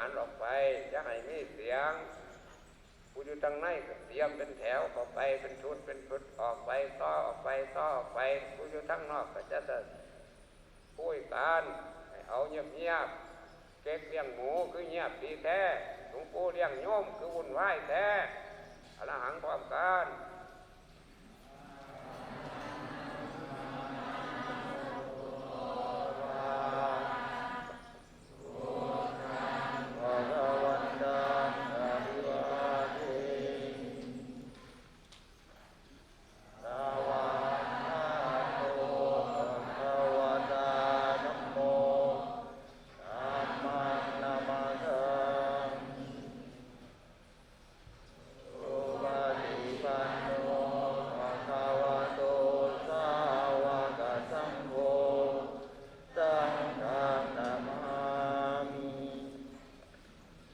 ารออกไปจะให้มีเสียงผู้อยู่ทางในก็เตรียมเป็นแถวออกไปเป็นชุดเป็นชุดออกไปต่อออกไปต่อออกไปผู้อยู่ทางนอกก็จะจะคุยกันให้เอาเงียบเงียบเก็บเลี้ยงหมูคือเงียบดีแท้หลวงปู่เลี้ยงโยมคือวุ่นวายแท้อรหังความการ